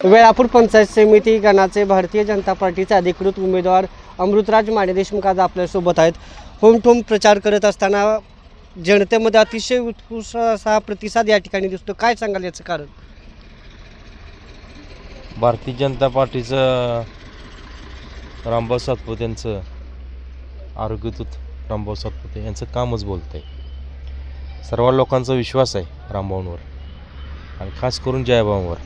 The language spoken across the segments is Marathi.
वेळापूर पंचायत समिती गणाचे भारतीय जनता पार्टीचे अधिकृत उमेदवार अमृतराज माने देशमुख आज आपल्यासोबत आहेत. होम ठोम प्रचार करत असताना जनतेमध्ये अतिशय उत्कृष्ट असा प्रतिसाद या ठिकाणी दिसतो. काय सांगाल याचं कारण? भारतीय जनता पार्टीचं रामभाऊ सातपुते यांचं आरोग्यदूत रामभाऊ सातपुते यांचं कामच बोलतं आहे सर्व लोकांचा विश्वास आहे रामभाऊंवर. आणि खास करून जयभाऊंवर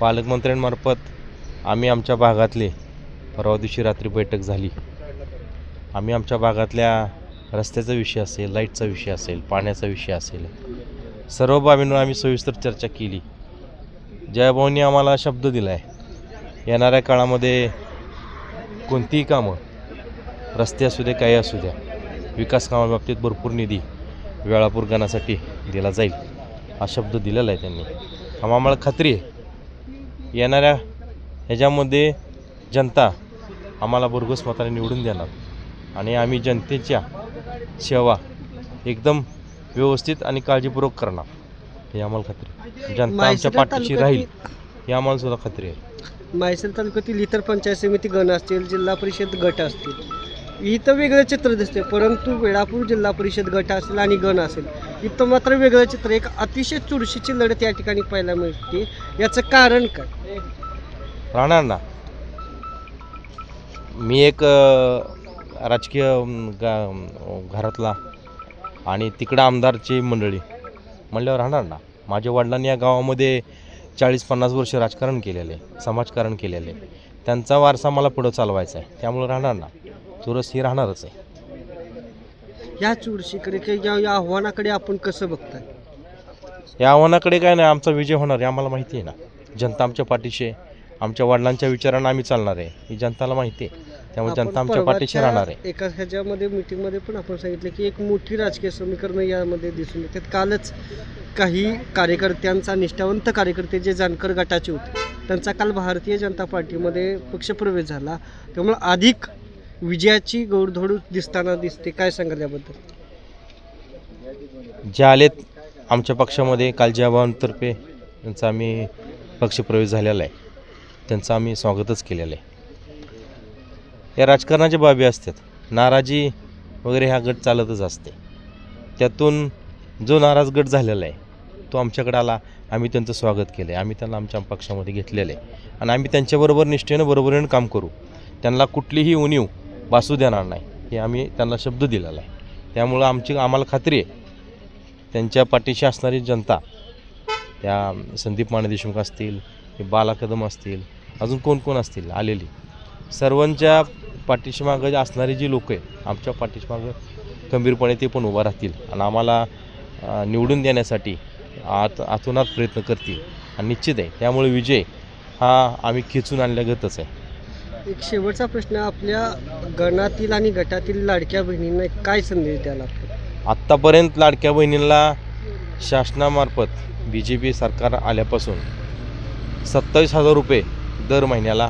पालकमंत्र्यांमार्फत आम्ही आमच्या भागातले परवा दिवशी रात्री बैठक झाली. आम्ही आमच्या भागातल्या रस्त्याचा विषय असेल लाईटचा विषय असेल पाण्याचा विषय असेल सर्व बाबींवर आम्ही सविस्तर चर्चा केली. जयभाऊंनी आम्हाला शब्द दिला आहे येणाऱ्या काळामध्ये कोणतीही कामं रस्ते असू दे काही असू द्या विकास कामाबाबतीत भरपूर निधी वेळापूर गणासाठी दिला जाईल हा शब्द दिलेला आहे त्यांनी. आम्हाला खात्री आहे येणाऱ्या ह्याच्यामध्ये जनता आम्हाला भरघोस मताने निवडून देणार. आणि आम्ही जनतेच्या सेवा एकदम व्यवस्थित आणि काळजीपूर्वक करणार. हे आम्हाला खात्री. जनता आमच्या पाठीशी राहील. ही आम्हाला सुद्धा खात्री आहे. माहेश्वर तालुक्यातील इतर पंचायत समिती गण असतील जिल्हा परिषद गट असतील इथं वेगळं चित्र दिसते परंतु वेळापूर जिल्हा परिषद गट असेल आणि गण असेल इथं मात्र वेगळं चित्र एक अतिशय चुरशीची लढत या ठिकाणी पाहायला मिळते. याचं कारण काय? राहणार ना. मी एक राजकीय गा घरातला आणि तिकडं आमदारची मंडळी. म्हणल्यावर राहणार ना. माझ्या वडिलांनी या गावामध्ये चाळीस पन्नास वर्ष राजकारण केलेलं आहे समाजकारण केलेलं आहे. त्यांचा वारसा मला पुढं चालवायचा आहे. त्यामुळं राहणार ना. चुरस ही राहणारच आहे. या चुरशीकडे किंवा या- या आव्हानाकडे आपण कसं बघताय? या आव्हानाकडे काय नाही आमचा विजय होणार आहे आम्हाला माहिती आहे ना. जनता आमच्या पाठीशी आहे. आमच्या वडिलांच्या विचारांना आम्ही चालणार आहे ही जनताला माहिती आहे. त्यामुळे आपण जनता आमच्या पाठीशी परवाच्या राहणार आहे. एका ह्याच्यामध्ये मीटिंगमध्ये पण आपण सांगितलं की एक मोठी राजकीय समीकरणं यामध्ये दिसून येतात. कालच काही कार्यकर्त्यांचा निष्ठावंत कार्यकर्ते जे जानकर गटाचे होते त्यांचा काल भारतीय जनता पार्टीमध्ये पक्षप्रवेश झाला. त्यामुळे अधिक विजयाची गौरधोड दिसताना दिसते. काय सांगाल याबद्दल? जे आलेत आमच्या पक्षामध्ये कालजी जयभावांतर्फे त्यांचा आम्ही पक्षप्रवेश झालेला आहे. त्यांचं आम्ही स्वागतच केलेलं आहे. या राजकारणाच्या बाबी असतात. नाराजी वगैरे हा गट चालतच असते. त्यातून जो नाराज गट झालेला आहे तो आमच्याकडे आला. आम्ही त्यांचं स्वागत केलं आहे आम्ही त्यांना आमच्या पक्षामध्ये घेतलेलं आहे. आणि आम्ही त्यांच्याबरोबर निष्ठेनं बरोबरीनं काम करू. त्यांना कुठलीही उणीव भासू देणार नाही. हे आम्ही त्यांना शब्द दिलेला आहे. त्यामुळं आमची आम्हाला खात्री आहे. त्यांच्या पाठीशी असणारी जनता त्या संदीप माने देशमुख असतील बाला कदम असतील अजून कोण कोण असतील आलेली. सर्वांच्या पाठीशीमागं असणारी जी लोक आहे आमच्या पाठीशीमागं खंबीरपणे ते पण उभा राहतील. आणि आम्हाला निवडून देण्यासाठी आत आतोनात प्रयत्न करतील. आणि निश्चित आहे त्यामुळे विजय हा आम्ही खेचून आणल्यागतच आहे. एक शेवटचा प्रश्न आपल्या गणातील आणि गटातील लाडक्या बहिणींना काय संदेश द्यायला आत्तापर्यंत लाडक्या बहिणींना शासनामार्फत बी जे पी सरकार आल्यापासून सत्तावीस हजार रुपये दर महिन्याला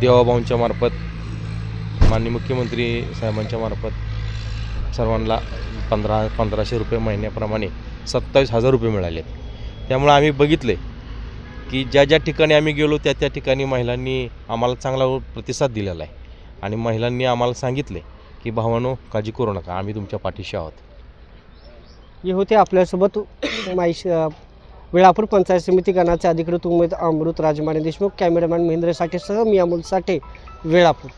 देवाभाऊंच्या मार्फत माननीय मुख्यमंत्री साहेबांच्या मार्फत सर्वांना पंधरा पंधराशे रुपये महिन्याप्रमाणे सत्तावीस हजार रुपये मिळाले त्यामुळे आम्ही बघितले की ज्या ज्या ठिकाणी आम्ही गेलो त्या त्या ठिकाणी महिलांनी आम्हाला चांगला प्रतिसाद दिलेला आहे. आणि महिलांनी आम्हाला सांगितले की भावानो काळजी करू नका आम्ही तुमच्या पाठीशी आहोत. हे होते आपल्यासोबत माहिश वेळापूर पंचायत समिती गणाचे अधिकृत उमेद अमृत राजमाने देशमुख कॅमेरामॅन महेंद्र साठेसह मी अमोल साठे वेळापूर.